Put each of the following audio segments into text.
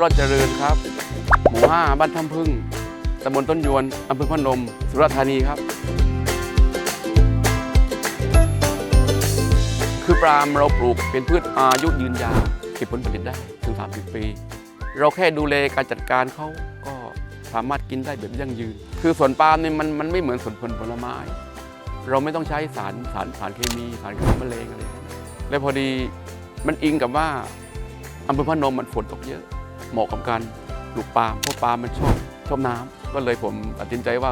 รอดเจริญครับ หมู่ห้าบ้านถ้ำพึ่งตำบลต้นยวนอำเภอพนม สุราษฎร์ธานีครับ คือปาล์มเราปลูกเป็นพืชอายุยืนยาวเก็บผลผลิตได้ถึง 30 ปี เราแค่ดูแลการจัดการเขาก็สามารถกินได้แบบยั่งยืน คือสวนปาล์มเนี่ยมันมันไม่เหมือนสวนผลผลไม้ เราไม่ต้องใช้สารสารสารเคมีสารฆ่าแมลงอะไรทั้งนั้นและพอดีมันอิงกับว่าอำเภอพนมมันฝนตกเยอะ เหมาะกับการปลูกปาล์มเพราะปาล์มมันชอบชอบน้ำก็เลยผมตัดสินใจว่า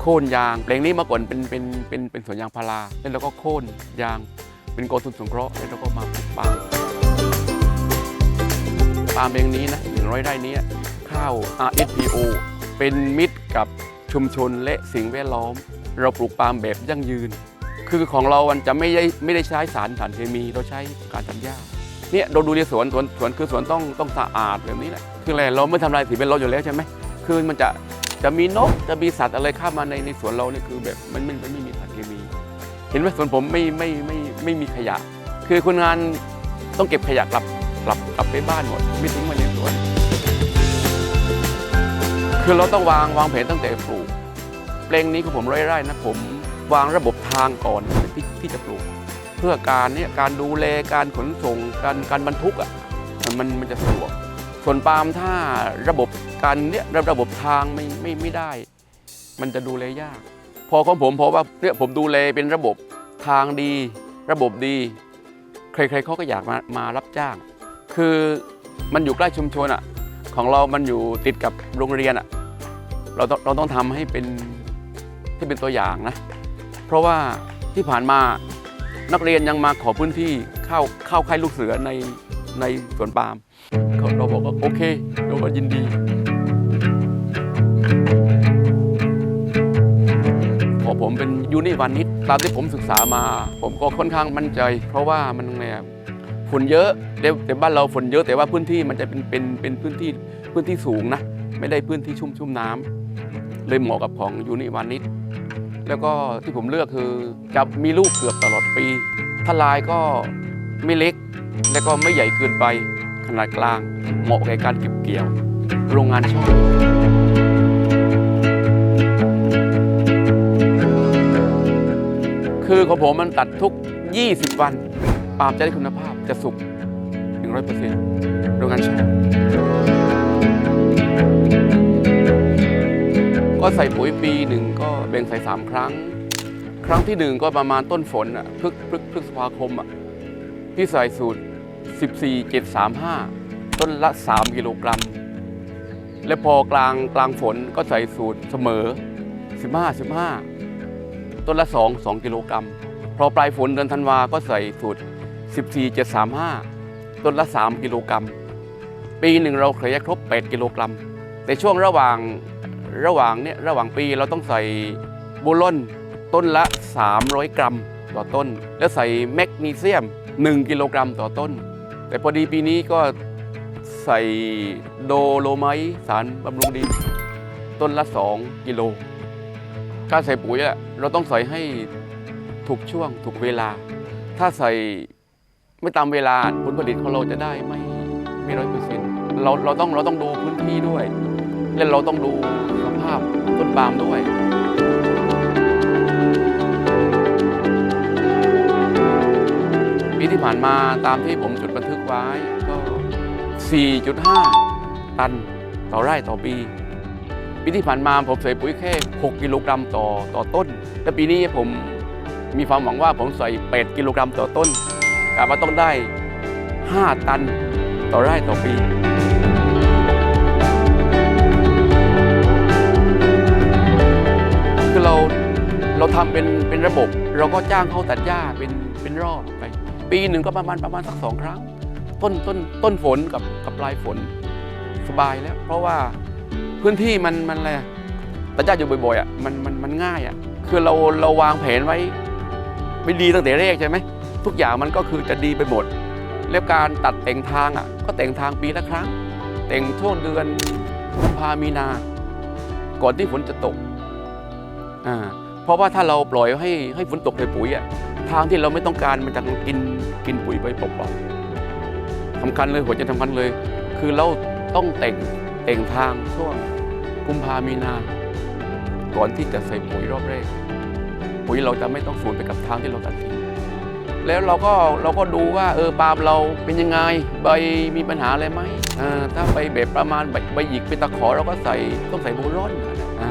โค่นยางแปลงนี้มื่อก่อนเป็นเป็นเป็นเป็นสวนยางพาราแล้วเราก็โค่นยางเป็นกองทุนสงเคราะห์แล้วเราก็มาปลูกปาล์มปาล์มแปลงนี้นะ100ไร่นี้ข้าว RSPO เป็นมิตรกับชุมชนและสิ่งแวดล้อม เราปลูกปาล์มแบบยั่งยืน คือของเรามันจะไม่ได้ไม่ได้ใช้สารสารเคมีเราใช้การตัดหญ้า เนี่ยเราดูในสวนสวนสวนคือสวนต้องต้องสะอาดแบบนี้แหละคืออะไรเราไม่ทำลายสิ่งแวดล้อมอยู่แล้วใช่ไหมคือมันจะจะมีนกจะมีสัตว์อะไรเข้ามาในในสวนเราเนี่ยคือแบบมันไม่มันไม่มีสารเคมี เห็นไหมสวนผมไม่ไม่ไม่ไม่มีขยะ คือคนงานต้องเก็บขยะกลับกลับกลับไปบ้านหมดไม่ทิ้งไว้ในสวน คือเราต้องวางวางแผนตั้งแต่ปลูกเพลงนี้ของผมไร่นะผมวางระบบทางก่อนที่ที่จะปลูก เพื่อการเนี่ยการดูแลการขนส่งการการบรรทุกอะมันมันจะสะดวกส่วนปาล์มถ้าระบบการเนี่ยระระบบทางไม่ไม่ไม่ได้ มันจะดูแลยาก พอของผมเพราะว่าเนี่ยผมดูแลเป็นระบบทางดี ระบบดี ใครๆเขาก็อยากมามารับจ้าง คือมันอยู่ใกล้ชุมชนอะของเรามันอยู่ติดกับโรงเรียนอะเราต้องเราต้องทำให้เป็นที่เป็นตัวอย่างนะ เพราะว่าที่ผ่านมา นักเรียนยังมาขอพื้นที่เข้าเข้าค่ายลูกเสือในในสวนปาล์มเราบอกว่าโอเคเราก็ยินดีพอผมเป็นยูนิวานิชตามที่ผมศึกษามา ผมก็ค่อนข้างมั่นใจ เพราะว่ามันไงอะฝุ่นเยอะแต่บ้านเราฝนเยอะแต่ว่าพื้นที่มันจะเป็นเป็นเป็นพื้นที่พื้นที่สูงนะ ไม่ได้พื้นที่ชุ่มชุ่มน้ำเลยเหมาะกับของยูนิวานิช แล้วก็ที่ผมเลือกคือจะมีลูกเกือบตลอดปีทลายก็ไม่เล็ก และก็ไม่ใหญ่เกินไปขนาดกลาง เหมาะแก่การเก็บเกี่ยว โรงงานชอบคือของผมมันตัดทุก 20 วัน ปาล์มจะได้คุณภาพจะสุก 100%โรงงานชอบ ก็ใส่ปุ๋ยปีหนึ่งก็แบ่งใส่3ครั้ง ครั้งที่หนึ่งก็ประมาณต้นฝนอะพฤกพฤกพฤษภาคมอะพี่ใส่สูตร 14 735 ต้นละ 3 กิโลกรัม และพอกลางกลางฝนก็ใส่สูตรเสมอ 15 15 ต้นละ 2 2 กิโลกรัม พอปลายฝนเดือนธันวาก็ใส่สูตร 14 735 ต้นละ 3 กิโลกรัม ปีหนึ่งเราเคยครบ 8 กิโลกรัม แต่ช่วงระหว่าง ระหว่างเนี่ยระหว่างปีเราต้องใส่บูลอนต้นละ 300 กรัมต่อต้น แล้วใส่แมกนีเซียม 1 กิโลกรัมต่อต้น แต่พอดีปีนี้ก็ใส่โดโลไมต์สารบำรุงดิน ต้นละ 2 กิโลการใส่ปุ๋ยอะเราต้องใส่ให้ถูกช่วงถูกเวลา ถ้าใส่ไม่ตามเวลาผลผลิตของเราจะได้ไม่ไม่ร้อยเปอร์เซ็นต์เราเราต้องเราต้องดูพื้นที่ด้วย และเราต้องดูาพต้นปาล์มด้วยปีที่ผ่านมาตามที่ผมจดบันทึกไว้ก็ 4.5 ตันต่อไร่ต่อปี ปีที่ผ่านมาผมใส่ปุ๋ยแค่ 6 กิโลกรัมต่อต่อต้น แต่ปีนี้ผมมีความหวังว่าผมใส่ 8 กิโลกรัมต่อต้นกะว่าต้องได้ 5 ตันต่อไร่ต่อปี ราทำเป็นเป็นระบบ เราก็จ้างเขาตัดหญ้าเป็นเป็นรอบไป ปีหนึ่งก็ประมาณประมาณสักสองครั้ง ต้นต้นต้นฝนกับกับปลายฝนสบายแล้ว เพราะว่าพื้นที่มันมันอะไรตัดหญ้าอยู่บ่อยๆอะมันมันมันง่ายอะคือเราเราวางแผนไว้ไม่ดีตั้งแต่แรกใช่ไหมทุกอย่างมันก็คือจะดีไปหมด แล้วการตัดแต่งทางอะ ก็แต่งทางปีละครั้ง แต่งช่วงเดือนกุมภามีนา ก่อนที่ฝนจะตกอ่า เพราะว่าถ้าเราปล่อยให้ให้ฝนตกในปุ๋ยอะทางที่เราไม่ต้องการมันจะกินกินปุ๋ยไปเปล่าๆสำคัญเลยหัวใจสำคัญเลย คือเราต้องแต่งแต่งทางช่วงกุมภามีนา ก่อนที่จะใส่ปุ๋ยรอบแรก ปุ๋ยเราจะไม่ต้องสูญไปกับทางที่เราตัดทิ้งแล้วเราก็เราก็ดูว่าเออปาล์มเราเป็นยังไงใบมีปัญหาอะไรไหมอ่าถ้าใบแบบประมาณใบใบหยิกเป็นตะขอเราก็ใส่ต้องใส่โบรอนอ่า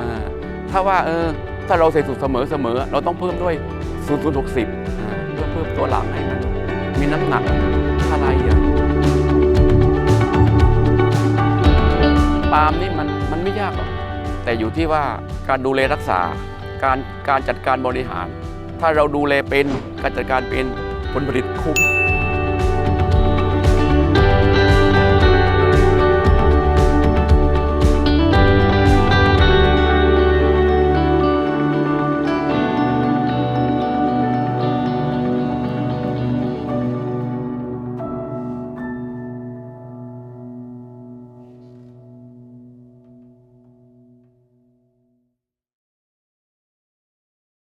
ถ้าว่าเออ ถ้าเราใส่สูตรเสมอเสมอเราต้องเพิ่มด้วย0 0 6 0อ่าเพื่อเพิ่มตัวหลังให้มันมีน้ำหนักอะไรอะปาล์มนี่มันมันไม่ยากหรอกแต่อยู่ที่ว่าการดูแลรักษาการการจัดการบริหาร ถ้าเราดูแลเป็นการจัดการเป็นผลผลิตคุ้ม